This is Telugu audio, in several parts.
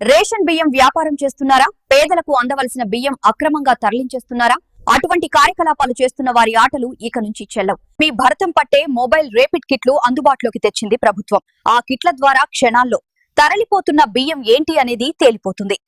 రేషన్ బియ్యం వ్యాపారం చేస్తున్నారా? పేదలకు అందవలసిన బియ్యం అక్రమంగా తరలించేస్తున్నారా? అటువంటి కార్యకలాపాలు చేస్తున్న వారి ఆటలు ఇక నుంచి చెల్లవు. మీ భరతం పట్టే మొబైల్ రేపిడ్ కిట్లు అందుబాటులోకి తెచ్చింది ప్రభుత్వం. ఆ కిట్ల ద్వారా క్షణాల్లో తరలిపోతున్న బియ్యం ఏంటి అనేది తేలిపోతుంది.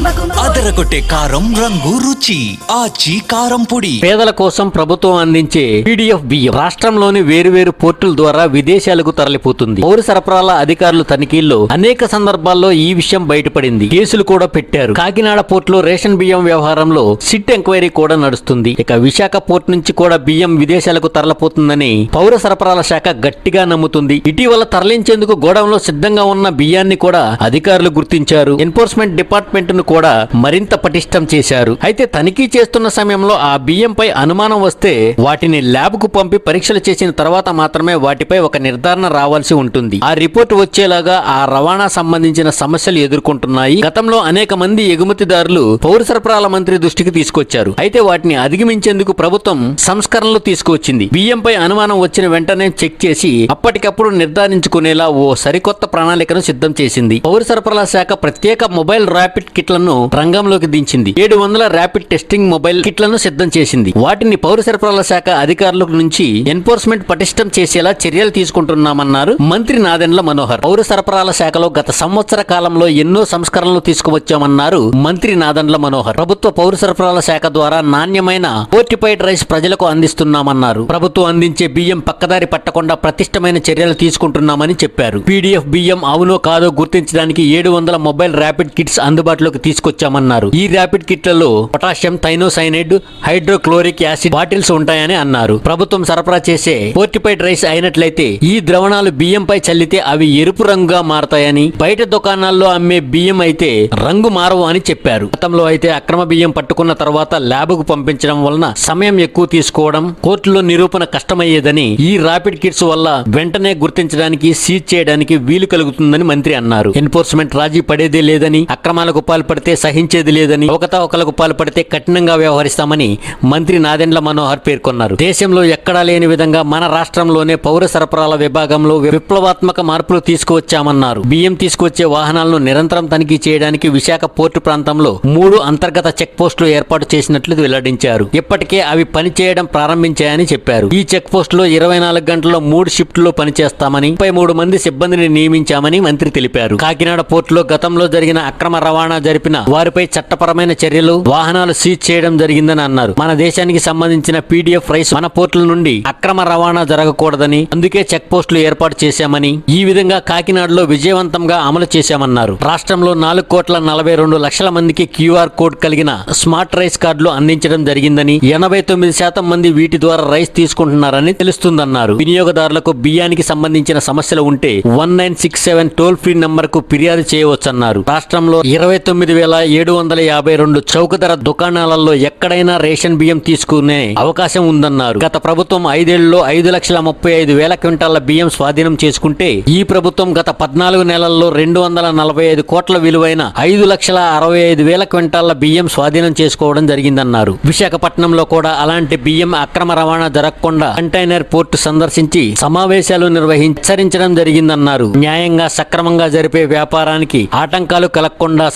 అదరగొట్టే కారం రంగు రుచి ఆచి కారం పొడి. పేదల కోసం ప్రభుత్వం అందించే పీడిఎఫ్ బియ్యం రాష్ట్రంలోని వేరువేరు పోర్టుల ద్వారా విదేశాలకు తరలిపోతుంది. పౌర సరఫరాల అధికారులు తనిఖీల్లో అనేక సందర్భాల్లో ఈ విషయం బయటపడింది. కేసులు కూడా పెట్టారు. కాకినాడ పోర్టులో రేషన్ బియ్యం వ్యవహారంలో సిట్ ఎంక్వైరీ కూడా నడుస్తుంది. ఇక విశాఖ పోర్ట్ నుంచి కూడా బియ్యం విదేశాలకు తరలిపోతుందని పౌర సరఫరాల శాఖ గట్టిగా నమ్ముతుంది. ఇటీవల తరలించేందుకు గోడంలో సిద్ధంగా ఉన్న బియ్యాన్ని కూడా అధికారులు గుర్తించారు. ఎన్ఫోర్స్మెంట్ డిపార్ట్మెంట్ను కూడా మరింత పటిష్టం చేశారు. అయితే తనిఖీ చేస్తున్న సమయంలో ఆ బియ్యంపై అనుమానం వస్తే వాటిని ల్యాబ్కు పంపి పరీక్షలు చేసిన తర్వాత మాత్రమే వాటిపై ఒక నిర్ధారణ రావాల్సి ఉంటుంది. ఆ రిపోర్ట్ వచ్చేలాగా ఆ రవాణా సంబంధించిన సమస్యలు ఎదుర్కొంటున్నాయి. గతంలో అనేక మంది ఎగుమతిదారులు పౌర సరఫరాల మంత్రి దృష్టికి తీసుకొచ్చారు. అయితే వాటిని అధిగమించేందుకు ప్రభుత్వం సంస్కరణలు తీసుకువచ్చింది. బియ్యంపై అనుమానం వచ్చిన వెంటనే చెక్ చేసి అప్పటికప్పుడు నిర్ధారించుకునేలా ఓ సరికొత్త ప్రణాళికను సిద్ధం చేసింది. పౌర సరఫరాల శాఖ ప్రత్యేక మొబైల్ ర్యాపిడ్ కిట్ల కిట్లను రంగంలోకి దించింది. ఏడు వందల ర్యాపిడ్ టెస్టింగ్ మొబైల్ కిట్లను సిద్ధం చేసింది. వాటిని పౌర సరఫరాల శాఖ అధికారుల నుంచి ఎన్ఫోర్స్మెంట్ పటిష్టం చేసేలా చర్యలు తీసుకుంటున్నామన్నారు మంత్రి నాదెండ్ల మనోహర్. పౌర సరఫరాల శాఖలో గత సంవత్సర కాలంలో ఎన్నో సంస్కరణలు తీసుకువచ్చామన్నారు మంత్రి నాదెండ్ల మనోహర్. ప్రభుత్వ పౌర సరఫరాల శాఖ ద్వారా నాణ్యమైన ఫోర్టిఫైడ్ రైస్ ప్రజలకు అందిస్తున్నామన్నారు. ప్రభుత్వం అందించే బియ్యం పక్కదారి పట్టకుండా ప్రతిష్టమైన చర్యలు తీసుకుంటున్నామని చెప్పారు. పీడీఎఫ్ బియ్యం అవునో కాదో గుర్తించడానికి ఏడు వందల మొబైల్ ర్యాపిడ్ కిట్స్ అందుబాటులోకి తీసుకొచ్చామన్నారు. ఈ rapid కిట్లలో potassium thiocyanide hydrochloric acid bottles ఉంటాయని అన్నారు. ప్రభుత్వం సరఫరా చేసే ఫోర్టిఫైడ్ రైస్ అయినట్లయితే ఈ ద్రవణాలు బియ్యంపై చల్లితే అవి ఎరుపు రంగుగా మారతాయని బయట దుకాణాల్లో అమ్మే బియ్యం అయితే రంగు మారవు అని చెప్పారు. గతంలో అయితే అక్రమ బియ్యం పట్టుకున్న తర్వాత ల్యాబ్కు పంపించడం వలన సమయం ఎక్కువ తీసుకోవడం కోర్టులో నిరూపణ కష్టమయ్యేదని ఈ ర్యాపిడ్ కిట్స్ వల్ల వెంటనే గుర్తించడానికి సీజ్ చేయడానికి వీలు కలుగుతుందని మంత్రి అన్నారు. ఎన్ఫోర్స్మెంట్ రాజీ పడేదే లేదని అక్రమాలకు పాల్పడితే సహించేది లేదని అవకతవకలకు పాల్పడితే కఠినంగా వ్యవహరిస్తామని మంత్రి నాదెండ్ల మనోహర్ పేర్కొన్నారు. దేశంలో ఎక్కడా లేని విధంగా మన రాష్ట్రంలోనే పౌర సరఫరాల విభాగంలో విప్లవాత్మక మార్పులు తీసుకువచ్చామన్నారు. బియ్యం తీసుకువచ్చే వాహనాలను నిరంతరం తనిఖీ చేయడానికి విశాఖ పోర్టు ప్రాంతంలో మూడు అంతర్గత చెక్ పోస్టులు ఏర్పాటు చేసినట్లు వెల్లడించారు. ఇప్పటికే అవి పనిచేయడం ప్రారంభించాయని చెప్పారు. ఈ చెక్ పోస్టులో ఇరవై నాలుగు గంటల్లో మూడు షిఫ్టుల్లో పనిచేస్తామని ముప్పై మూడు మంది సిబ్బందిని నియమించామని మంత్రి తెలిపారు. కాకినాడ పోర్టులో గతంలో జరిగిన అక్రమ రవాణా జరిపిన వారిపై చట్టపరమైన చర్యలు వాహనాలు సీజ్ చేయడం జరిగిందని అన్నారు. మన దేశానికి సంబంధించిన పీడీఎఫ్ రైస్ మన పోర్టుల నుండి అక్రమ రవాణా జరగకూడదని అందుకే చెక్ పోస్టులు ఏర్పాటు చేశామని ఈ విధంగా కాకినాడలో విజయవంతంగా అమలు చేశామన్నారు. రాష్ట్రంలో నాలుగు కోట్ల నలభై రెండు లక్షల మందికి క్యూఆర్ కోడ్ కలిగిన స్మార్ట్ రైస్ కార్డులు అందించడం జరిగిందని ఎనభై తొమ్మిది శాతం మంది వీటి ద్వారా రైస్ తీసుకుంటున్నారని తెలుస్తుందన్నారు. వినియోగదారులకు బియ్యానికి సంబంధించిన సమస్యలు ఉంటే one nine six seven toll free నంబర్కు ఫిర్యాదు చేయవచ్చన్నారు. రాష్ట్రంలో ఇరవై తొమ్మిది వేల ఏడు వందల యాభై రెండు చౌక ధర దుకాణాలలో ఎక్కడైనా రేషన్ బియ్యం తీసుకునే అవకాశం ఉందన్నారు. గత ప్రభుత్వం ఐదేళ్ళలో ఐదు లక్షల ముప్పై ఐదు వేల క్వింటాల బియ్యం స్వాధీనం చేసుకుంటే ఈ ప్రభుత్వం గత పద్నాలుగు నెలల్లో రెండు వందల నలభై ఐదు కోట్ల విలువైన ఐదు లక్షల అరవై ఐదు వేల క్వింటాల బియ్యం స్వాధీనం చేసుకోవడం జరిగిందన్నారు. విశాఖపట్నంలో కూడా అలాంటి బియ్యం అక్రమ రవాణా జరగకుండా కంటైనర్ పోర్టు సందర్శించి సమావేశాలు నిర్వహించి హెచ్చరించడం జరిగిందన్నారు. న్యాయంగా సక్రమంగా జరిపే వ్యాపారానికి ఆటంకాలు కలగకుండా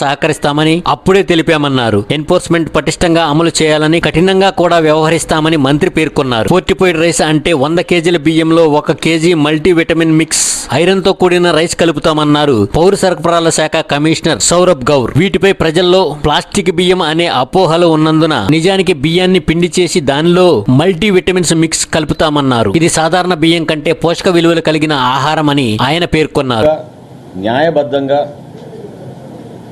చేస్తామని అప్పుడే తెలిపామన్నారు. ఎన్ఫోర్స్మెంట్ పటిష్టంగా అమలు చేయాలని కఠినంగా కూడా వ్యవహరిస్తామని మంత్రి పేర్కొన్నారు. ఫోర్టిఫైడ్ రైస్ అంటే వంద కేజీల బియ్యంలో ఒక కేజీ మల్టీ విటమిన్ మిక్స్ ఐరన్తో కూడిన రైస్ కలుపుతామన్నారు. పౌర సరఫరాల శాఖ కమిషనర్ సౌరభ్ గౌర్. వీటిపై ప్రజల్లో ప్లాస్టిక్ బియ్యం అనే అపోహలు ఉన్నందున నిజానికి బియ్యాన్ని పిండి చేసి దానిలో మల్టీ విటమిన్స్ మిక్స్ కలుపుతామన్నారు. ఇది సాధారణ బియ్యం కంటే పోషక విలువలు కలిగిన ఆహారం అని ఆయన పేర్కొన్నారు. న్యాయబద్ధంగా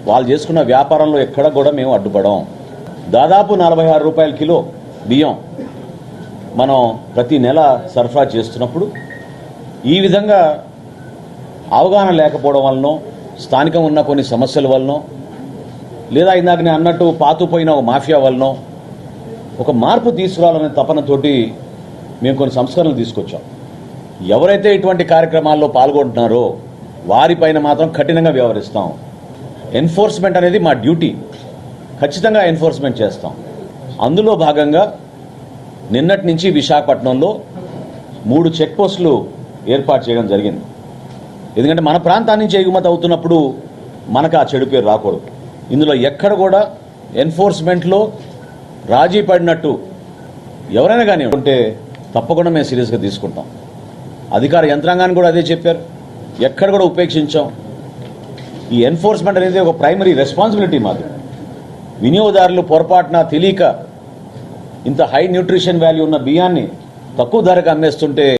వాళ్ళు చేసుకున్న వ్యాపారంలో ఎక్కడ కూడా మేము అడ్డుపడం దాదాపు నలభై ఆరు రూపాయల కిలో బియ్యం మనం ప్రతి నెల సరఫరా చేస్తున్నప్పుడు ఈ విధంగా అవగాహన లేకపోవడం వలన స్థానికం ఉన్న కొన్ని సమస్యల వలన లేదా ఇందాక నేను అన్నట్టు పాతుపోయిన ఒక మాఫియా వలన ఒక మార్పు తీసుకురావాలనే తపనతోటి మేము కొన్ని సంస్కరణలు తీసుకొచ్చాం. ఎవరైతే ఇటువంటి కార్యక్రమాల్లో పాల్గొంటున్నారో వారిపైన మాత్రం కఠినంగా వ్యవహరిస్తాం. ఎన్ఫోర్స్మెంట్ అనేది మా డ్యూటీ. ఖచ్చితంగా ఎన్ఫోర్స్మెంట్ చేస్తాం. అందులో భాగంగా నిన్నటి నుంచి విశాఖపట్నంలో మూడు చెక్ పోస్టులు ఏర్పాటు చేయడం జరిగింది. ఎందుకంటే మన ప్రాంతాన్ని ఎగుమతి అవుతున్నప్పుడు మనకు ఆ చెడు పేరు రాకూడదు. ఇందులో ఎక్కడ కూడా ఎన్ఫోర్స్మెంట్లో రాజీ పడినట్టు ఎవరైనా కానీ ఉంటే తప్పకుండా మేము సీరియస్గా తీసుకుంటాం. అధికార యంత్రాంగాన్ని కూడా అదే చెప్పారు. ఎక్కడ కూడా ఉపేక్షించాం. ఈ ఎన్ఫోర్స్మెంట్ అనేది ఒక ప్రైమరీ రెస్పాన్సిబిలిటీ మాది. వినియోగదారులు పొరపాటున తెలియక ఇంత హై న్యూట్రిషన్ వాల్యూ ఉన్న బియ్యాన్ని తక్కువ ధరకు అమ్మేస్తుంటే